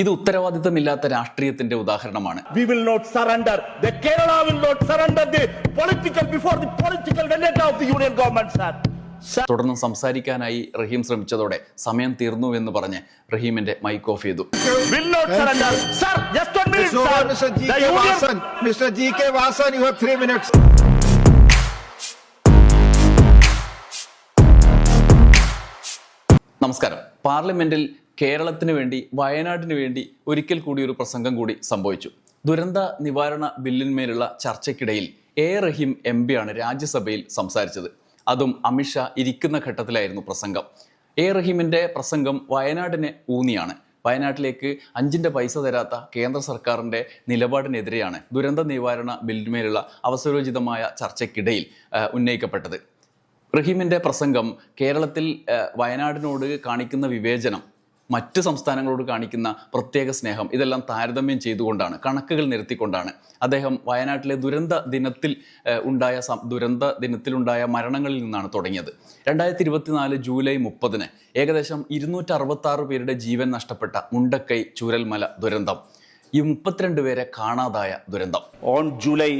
ഇത് ഉത്തരവാദിത്തമില്ലാത്ത രാഷ്ട്രീയത്തിന്റെ ഉദാഹരണമാണ്. തുടർന്ന് സംസാരിക്കാനായി റഹീം ശ്രമിച്ചതോടെ സമയം തീർന്നു എന്ന് പറഞ്ഞ് റഹീമിന്റെ മൈക്ക് ഓഫ് ചെയ്തു. നമസ്കാരം. പാർലമെന്റിൽ കേരളത്തിന് വേണ്ടി വയനാടിന് വേണ്ടി ഒരിക്കൽ കൂടി ഒരു പ്രസംഗം കൂടി സംഭവിച്ചു. ദുരന്ത നിവാരണ ബില്ലിന്മേലുള്ള ചർച്ചയ്ക്കിടയിൽ എ. Rahim M. ആണ് രാജ്യസഭയിൽ സംസാരിച്ചത്. അതും അമിത്ഷാ ഇരിക്കുന്ന ഘട്ടത്തിലായിരുന്നു പ്രസംഗം. എ. റഹീമിന്റെ പ്രസംഗം വയനാടിനെ ഊന്നിയാണ്. വയനാട്ടിലേക്ക് അഞ്ചിന്റെ പൈസ തരാത്ത കേന്ദ്ര സർക്കാരിന്റെ നിലപാടിനെതിരെയാണ് ദുരന്ത നിവാരണ ബില്ലിന്മേലുള്ള അവസരോചിതമായ ചർച്ചയ്ക്കിടയിൽ ഉന്നയിക്കപ്പെട്ടത്. റഹീമിന്റെ പ്രസംഗം കേരളത്തിൽ വയനാടിനോട് കാണിക്കുന്ന വിവേചനം മറ്റ് സംസ്ഥാനങ്ങളോട് കാണിക്കുന്ന പ്രത്യേക സ്നേഹം ഇതെല്ലാം താരതമ്യം ചെയ്തുകൊണ്ടാണ് കണക്കുകൾ നിരത്തിക്കൊണ്ടാണ്. അദ്ദേഹം വയനാട്ടിലെ ദുരന്ത ദിനത്തിൽ ഉണ്ടായ ദുരന്ത ദിനത്തിലുണ്ടായ മരണങ്ങളിൽ നിന്നാണ് തുടങ്ങിയത്. രണ്ടായിരത്തി ഇരുപത്തിനാല് ജൂലൈ മുപ്പതിന് ഏകദേശം ഇരുന്നൂറ്റി അറുപത്തി പേരുടെ ജീവൻ നഷ്ടപ്പെട്ട മുണ്ടക്കൈ ചൂരൽമല ദുരന്തം. ഈ മുപ്പത്തിരണ്ട് പേരെ കാണാതായ ദുരന്തം. On July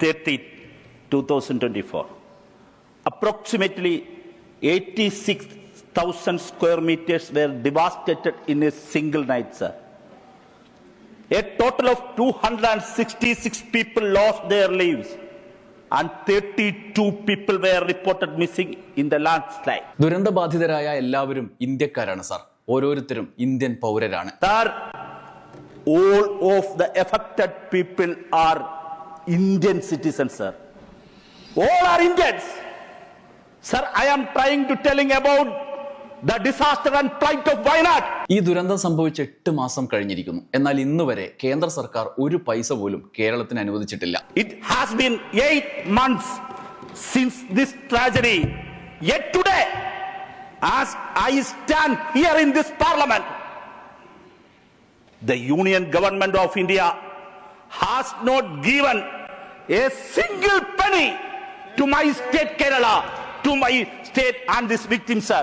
30, 2024. Approximately 86,000 square meters were devastated in a single night, sir. A total of 266 people lost their lives and 32 people were reported missing in the landslide. ദുരന്തബാധിതരായ എല്ലാവരും ഇന്ത്യക്കാരാണ് സാർ ഓരോരുത്തരും ഇന്ത്യൻ പൗരരാണ് Sir, all of the affected people are Indian citizens, sir. All are Indians. Sir, I am trying to telling about the disaster and plight of Wayanad. ഈ ദുരന്തം സംഭവിച്ച് എട്ട് മാസം കഴിഞ്ഞിരിക്കുന്നു എന്നാൽ ഇന്ന് വരെ കേന്ദ്ര സർക്കാർ ഒരു പൈസ പോലും കേരളത്തിന് അനുവദിച്ചിട്ടില്ല It has been eight months since this tragedy. Yet today, as I stand here in this parliament, the union government of India has not given a single penny to my state Kerala, to my state and this victim, sir.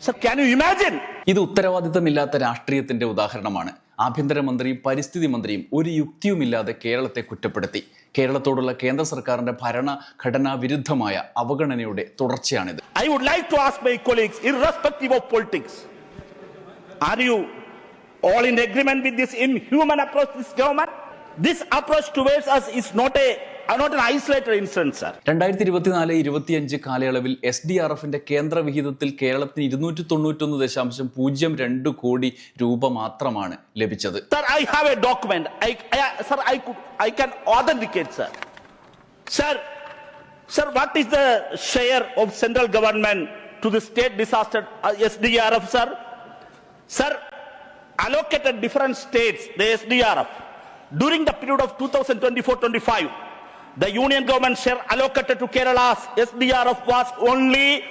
Sir, can you imagine? ഇത് ഉത്തരവാദിത്തമില്ലാത്ത രാഷ്ട്രീയത്തിന്റെ ഉദാഹരണമാണ് ആഭ്യന്തരമന്ത്രിയും പരിസ്ഥിതി മന്ത്രിയും ഒരു യുക്തിയുമില്ലാതെ കേരളത്തെ കുറ്റപ്പെടുത്തി കേരളത്തോടുള്ള കേന്ദ്ര സർക്കാരിന്റെ ഭരണഘടനാ വിരുദ്ധമായ അവഗണനയുടെ തുടർച്ചയാണിത് I would like to ask my colleagues, irrespective of politics, are you all in agreement with this inhuman approach to this government? This approach towards us is not a not isolated incidents sir രണ്ടായിരത്തി ഇരുപത്തിനാല് ഇരുപത്തിയഞ്ച് കാലയളവിൽ S D R എഫിന്റെ കേന്ദ്ര കേരളത്തിന് ഇരുന്നൂറ്റി തൊണ്ണൂറ്റൊന്ന് ദശാംശം പൂജ്യം രണ്ട് കോടി രൂപ മാത്രമാണ് ലഭിച്ചത്. Sir I have a document I can authenticate sir sir sir what is the share of central government to the state disaster S D R allocated different state the S D the period of two thousand twenty four twenty five The union government share allocated to Kerala's SDRF was only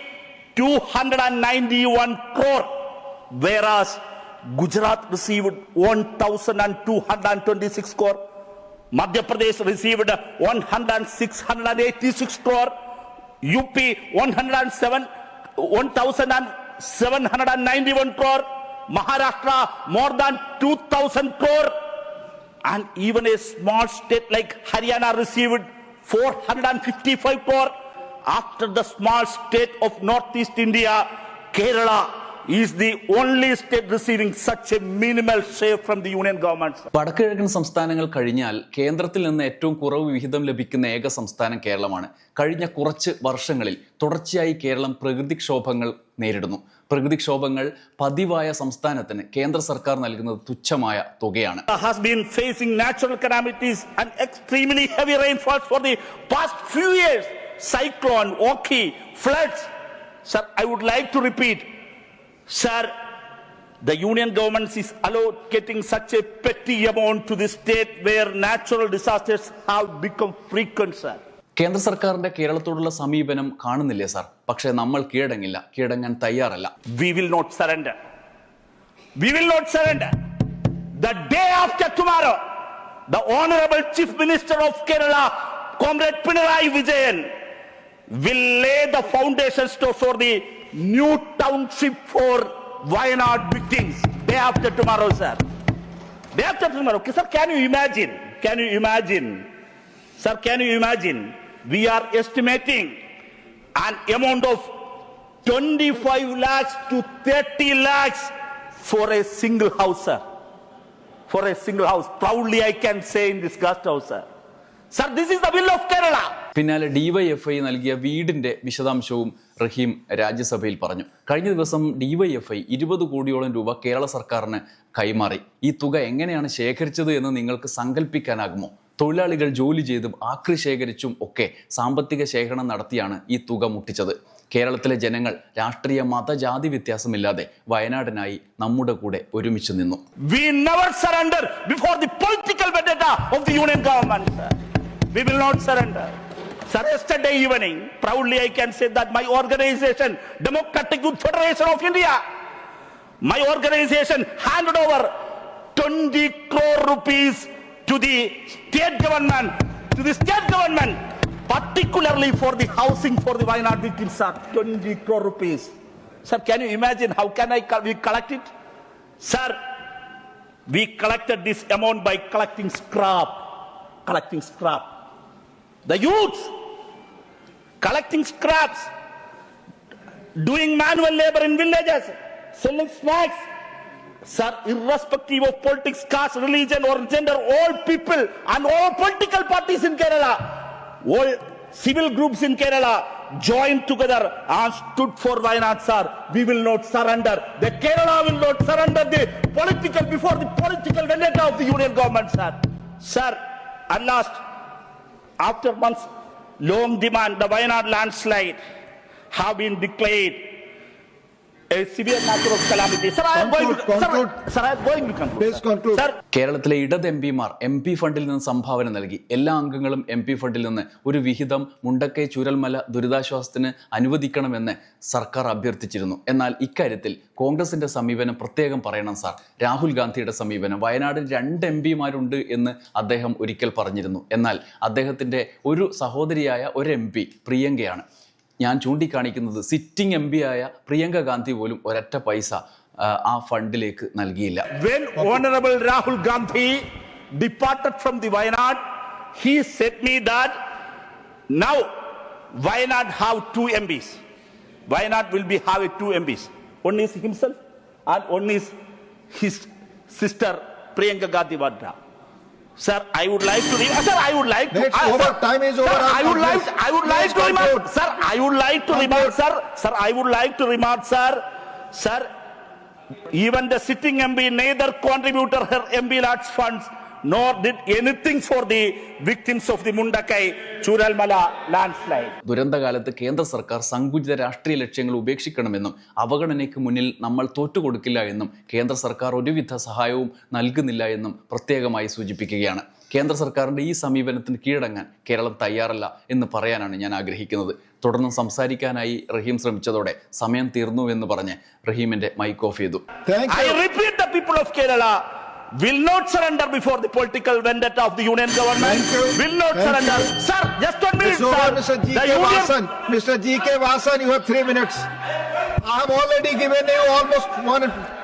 291 crore, whereas Gujarat received 1,226 crore. Madhya Pradesh received 1,686 crore. UP 107, 1,791 crore. Maharashtra more than 2,000 crore. And even a small state like Haryana received 455 crore. After the small state of Northeast India, Kerala is the only state receiving such a minimal share from the union government. വടക്കുകിഴക്കൻ സംസ്ഥാനങ്ങൾ കഴിഞ്ഞാൽ കേന്ദ്രത്തിൽ നിന്ന് ഏറ്റവും കുറവ് വിഹിതം ലഭിക്കുന്ന ഏക സംസ്ഥാനം കേരളമാണ് കഴിഞ്ഞ കുറച്ച് വർഷങ്ങളിൽ തുടർച്ചയായി കേരളം പ്രകൃതിക്ഷോഭങ്ങൾ നേരിടുന്നു പ്രകൃതിക്ഷോഭങ്ങൾ പതിവായ സംസ്ഥാനത്തിന് കേന്ദ്ര സർക്കാർ നൽകുന്നത് തുച്ഛമായ തുകയാണ് has been facing natural calamities and extremely heavy rainfalls for the past few years. Cyclone, Oki, floods. Sir, I would like to repeat, sir, the union government is allocating such a petty amount to the state where natural disasters have become frequent, sir. കേന്ദ്ര സർക്കാരിന്റെ കേരളത്തോടുള്ള സമീപനം കാണുന്നില്ലേ sir പക്ഷേ നമ്മൾ കീഴടങ്ങില്ല കീഴടങ്ങാൻ തയ്യാറല്ല we will not surrender we will not surrender The day after tomorrow, the honourable of Kerala, Comrade Pinarayi Vijayan, will lay the foundation stone for the new township for Wayanad victims. day after tomorrow, sir. Day after tomorrow. Okay, sir, can you imagine? Can you imagine? Sir, can you imagine? We are estimating an amount of 25 lakhs to 30 lakhs for a single house, sir. For a single house. Proudly I can say in this guest house, sir. Sir, this is the will of Kerala. പിന്നാലെ DYFI നൽകിയ വീടിന്റെ വിശദാംശവും റഹീം രാജ്യസഭയിൽ പറഞ്ഞു കഴിഞ്ഞ ദിവസം DYFI ഇരുപത് കോടിയോളം രൂപ കേരള സർക്കാരിന് കൈമാറി ഈ തുക എങ്ങനെയാണ് ശേഖരിച്ചത് എന്ന് നിങ്ങൾക്ക് സങ്കല്പിക്കാനാകുമോ തൊഴിലാളികൾ ജോലി ചെയ്തും ആക്രി ശേഖരിച്ചും ഒക്കെ സാമ്പത്തിക ശേഖരണം നടത്തിയാണ് ഈ തുക മുട്ടിച്ചത്. കേരളത്തിലെ ജനങ്ങൾ രാഷ്ട്രീയ മതജാതി വ്യത്യാസമില്ലാതെ വയനാടിനായി നമ്മുടെ കൂടെ ഒരുമിച്ച് നിന്നു. We never surrender before the political vendetta of the union government we will not surrender yesterday evening proudly I can say that my organisation democratic federation of India my organisation hand over twenty crore rupees to the state government, to the state government, particularly for the housing for the Wayanad victims, sir. 20 crore rupees. Sir, can you imagine how can I we collect it? Sir, we collected this amount by collecting scrap. Collecting scrap. The youths collecting scraps, doing manual labor in villages, selling snacks. Sir, irrespective of politics, caste, religion, or gender, all people and all political parties in Kerala, all civil groups in Kerala joined together and stood for Wayanad, sir. We will not surrender. The Kerala will not surrender the political before the political vendetta of the union government, sir. Sir, at last, after months long demand, the Wayanad landslide have been declared കേരളത്തിലെ ഇടത് M പിമാർ M P ഫണ്ടിൽ നിന്ന് സംഭാവന നൽകി. എല്ലാ അംഗങ്ങളും M P ഫണ്ടിൽ നിന്ന് ഒരു വിഹിതം മുണ്ടക്കൈ ചുരൽമല ദുരിതാശ്വാസത്തിന് അനുവദിക്കണമെന്ന് സർക്കാർ അഭ്യർത്ഥിച്ചിരുന്നു. എന്നാൽ ഇക്കാര്യത്തിൽ കോൺഗ്രസിന്റെ സമീപനം പ്രത്യേകം പറയണം സാർ. രാഹുൽ ഗാന്ധിയുടെ സമീപനം. വയനാടിൽ രണ്ട് എം പിമാരുണ്ട് എന്ന് അദ്ദേഹം ഒരിക്കൽ പറഞ്ഞിരുന്നു. എന്നാൽ അദ്ദേഹത്തിന്റെ ഒരു സഹോദരിയായ ഒരു എം പി പ്രിയങ്കയാണ്. ഞാൻ ചൂണ്ടിക്കാണിക്കുന്നത് സിറ്റിംഗ് എം പി ആയ പ്രിയങ്ക ഗാന്ധി പോലും ഒരൊറ്റ പൈസ ആ ഫണ്ടിലേക്ക് നൽകിയില്ല. Honourable Rahul Gandhi departed from the Wayanad he said me that now Wayanad have two M Ps Wayanad will be have two M Ps one is himself and one is his sister Priyanka Gandhi Vadra Sir, I would like to. Re- sir, I would like to. It's I- over. sir, Time is sir. I would like. I would like to remark. conclude. Sir, I would like to remark. Sir, sir, I would like to remark, sir. Sir, even the sitting MP neither contributed her MP Lats funds nor did anything for the victims of the Mundakai Churalmala landslide. ദുരന്തകാലത്ത് കേന്ദ്ര സർക്കാർ സങ്കുചിത രാഷ്ട്രീയ ലക്ഷ്യങ്ങൾ ഉപേക്ഷിക്കണമെന്നും അവഗണനയ്ക്ക് മുന്നിൽ നമ്മൾ തോറ്റുകൊടുക്കില്ല എന്നും കേന്ദ്ര സർക്കാർ ഒരുവിധ സഹായവും നൽകുന്നില്ല എന്നും പ്രത്യേകമായി സൂചിപ്പിക്കുകയാണ്. കേന്ദ്ര സർക്കാരിന്റെ ഈ സമീപനത്തിന് കീഴടങ്ങാൻ കേരളം തയ്യാറല്ല എന്ന് പറയാനാണ് ഞാൻ ആഗ്രഹിക്കുന്നത്. തുടർന്ന് സംസാരിക്കാനായി റഹീം ശ്രമിച്ചതോടെ സമയം തീർന്നു എന്ന് പറഞ്ഞ് റഹീമിന്റെ മൈക്ക് ഓഫ് ചെയ്തു. Thank I you. repeat, the people of Kerala will not surrender before the political vendetta of the union government. Will not Thank surrender. you. Sir, just one minute, sir. Mr. The G.K. union- Vasan. Mr. G.K. Vasan, you have three minutes. I have already given you almost one.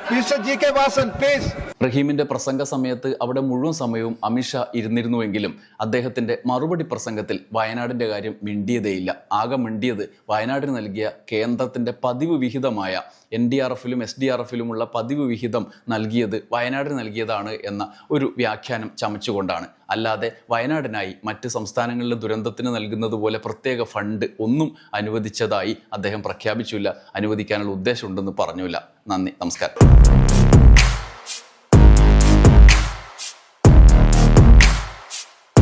റഹീമിന്റെ പ്രസംഗ സമയത്ത് അവിടെ മുഴുവൻ സമയവും അമിത്ഷാ ഇരുന്നിരുന്നുവെങ്കിലും അദ്ദേഹത്തിന്റെ മറുപടി പ്രസംഗത്തിൽ വയനാടിന്റെ കാര്യം മിണ്ടിയതേയില്ല. ആകെ മിണ്ടിയത് വയനാടിന് നൽകിയ കേന്ദ്രത്തിന്റെ പതിവ് വിഹിതമായ എൻ ഡി ആർ എഫിലും എസ് ഡി ആർ എഫിലുമുള്ള പതിവ് വിഹിതം നൽകിയത് വയനാടിന് നൽകിയതാണ് എന്ന ഒരു വ്യാഖ്യാനം ചമച്ചുകൊണ്ടാണ്. അല്ലാതെ വയനാടിനായി മറ്റ് സംസ്ഥാനങ്ങളിലെ ദുരന്തത്തിന് നൽകുന്നത് പോലെ പ്രത്യേക ഫണ്ട് ഒന്നും അനുവദിച്ചതായി അദ്ദേഹം പ്രഖ്യാപിച്ചില്ല. അനുവദിക്കാനുള്ള ഉദ്ദേശമുണ്ടെന്ന് പറഞ്ഞില്ല നന്ദി നമസ്കാരം.